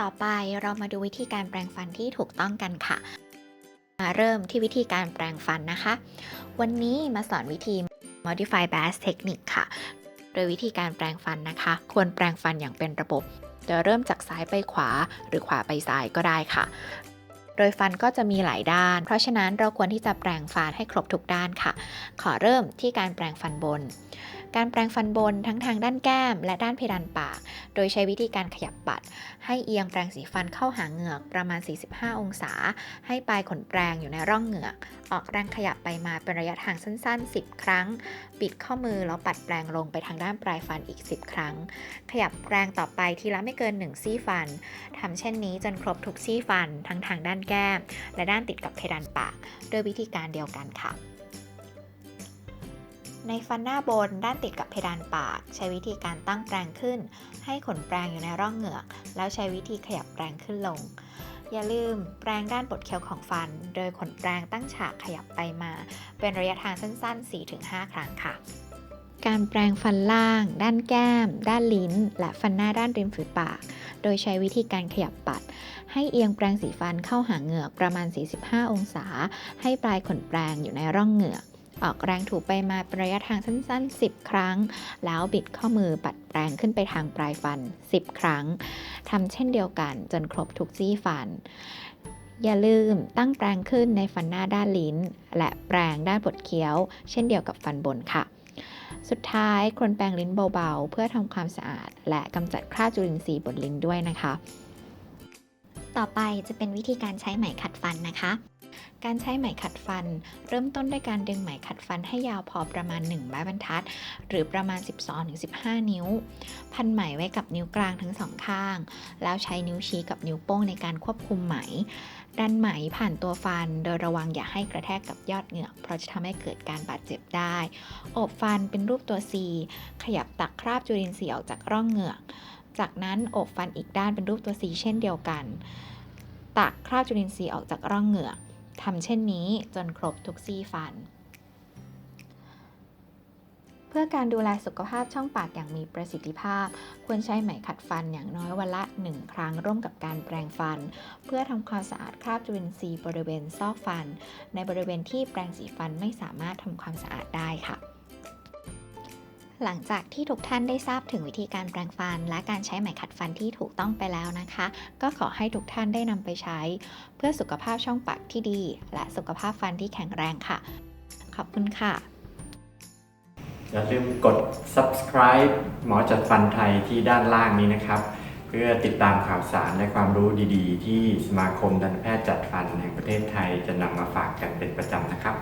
ต่อไปเรามาดูวิธีการแปรงฟันที่ถูกต้องกันค่ะ มาเริ่มที่วิธีการแปรงฟันนะคะ วันนี้มาสอนวิธี modify bass technique ค่ะ โดยวิธีการแปรงฟันนะคะ ควรแปรงฟันอย่างเป็นระบบโดยเริ่มจากซ้ายไปขวาหรือขวาไปซ้ายก็ได้ค่ะ โดยฟันก็จะมีหลายด้าน เพราะฉะนั้นเราควรที่จะแปรงฟันให้ครบทุกด้านค่ะ ขอเริ่มที่การแปรงฟันบน การแปรงฟันบนทั้งทางด้านแก้ม และด้านเพดานปาก โดยใช้วิธีการขยับปัด ให้เอียงแปรงสีฟันเข้าหาเหงือกประมาณ 45 องศา ให้ปลายขนแปรงอยู่ในร่องเหงือก ออกแรงขยับไปมาเป็นระยะทางสั้น ๆ 10 ครั้ง ปิดข้อมือแล้วปัดแปรงลงไปทางด้านปลายฟันอีก 10 ครั้ง ขยับแปรงต่อไปทีละไม่เกิน 1 ซี่ฟันทำเช่นนี้จนครบทุกซี่ฟันทั้งทางด้านแก้ม และด้านติดกับเพดานปากโดยวิธีการเดียวกันค่ะ ในฟันหน้าบนด้านติดกับเพดานปาก ใช้วิธีการตั้งแปรงขึ้น ให้ขนแปรงอยู่ในร่องเหงือก แล้วใช้วิธีขยับแปรงขึ้นลง อย่าลืมแปรงด้านปลดเคี้ยวของฟัน โดยขนแปรงตั้งฉากขยับไปมา เป็นระยะทางสั้น ๆ 4-5 ครั้งค่ะการแปรงฟันล่าง ด้านแก้ม ด้านลิ้น และฟันหน้าด้านริมฝีปาก โดยใช้วิธีการขยับปัด ให้เอียงแปรงสีฟันเข้าหาเหงือกประมาณ 45 องศา ให้ปลายขนแปรงอยู่ในร่องเหงือก ออกแรงถูไปมาเป็นระยะทางสั้น ๆ 10 ครั้ง แล้วบิดข้อมือปัดแปรงขึ้นไปทางปลายฟัน 10 ครั้งทำเช่นเดียวกันจนครบทุกซี่ฟัน อย่าลืมตั้งแปรงขึ้นในฟันหน้าด้านลิ้น และแปรงด้านปลดเคี้ยว เช่นเดียวกับฟันบนค่ะสุดท้ายควรแปรงลิ้นเบาๆ เพื่อทำความสะอาด และกำจัดคราบจุลินทรีย์บนลิ้นด้วยนะคะ ต่อไปจะเป็นวิธีการใช้ไหมขัดฟันนะคะ การใช้ไหมขัดฟัน เริ่มต้นด้วยการดึงไหมขัดฟันให้ยาวพอประมาณ 1 ไม้บรรทัด หรือประมาณ 12-15 นิ้ว พันไหมไว้กับนิ้วกลางทั้งสองข้าง แล้วใช้นิ้วชี้กับนิ้วโป้งในการควบคุมไหม ดันไหมผ่านตัวฟัน โดยระวังอย่าให้กระแทกกับยอดเหงือก เพราะจะทำให้เกิดการบาดเจ็บได้ อบฟันเป็นรูปตัว C ขยับตักคราบจุลินทรีย์ออกจากร่องเหงือก จากนั้นอบฟันอีกด้านเป็นรูปตัว C เช่นเดียวกัน ตักคราบจุลินทรีย์ออกจากร่องเหงือก ทำเช่นนี้จนครบทุกซี่ฟัน เพื่อการดูแลสุขภาพช่องปากอย่างมีประสิทธิภาพ ควรใช้ไหมขัดฟันอย่างน้อยวันละ 1 ครั้งร่วมกับการแปรงฟัน เพื่อทำความสะอาดคราบจุลินทรีย์บริเวณซอกฟัน ในบริเวณที่แปรงสีฟันไม่สามารถทำความสะอาดได้ค่ะ หลังจากที่ทุกท่านได้ทราบถึงวิธีการแปรงฟัน และการใช้ไหมขัดฟันที่ถูกต้องไปแล้วนะคะ ก็ขอให้ทุกท่านได้นำไปใช้ เพื่อสุขภาพช่องปากที่ดี และสุขภาพฟันที่แข็งแรงค่ะ ขอบคุณค่ะ อย่าลืมกด subscribe หมอจัดฟันไทยที่ด้านล่างนี้นะครับ เพื่อติดตามข่าวสารและความรู้ดีๆ ที่สมาคมทันแพทย์จัดฟันแห่งประเทศไทยจะนำมาฝากกันเป็นประจำนะครับ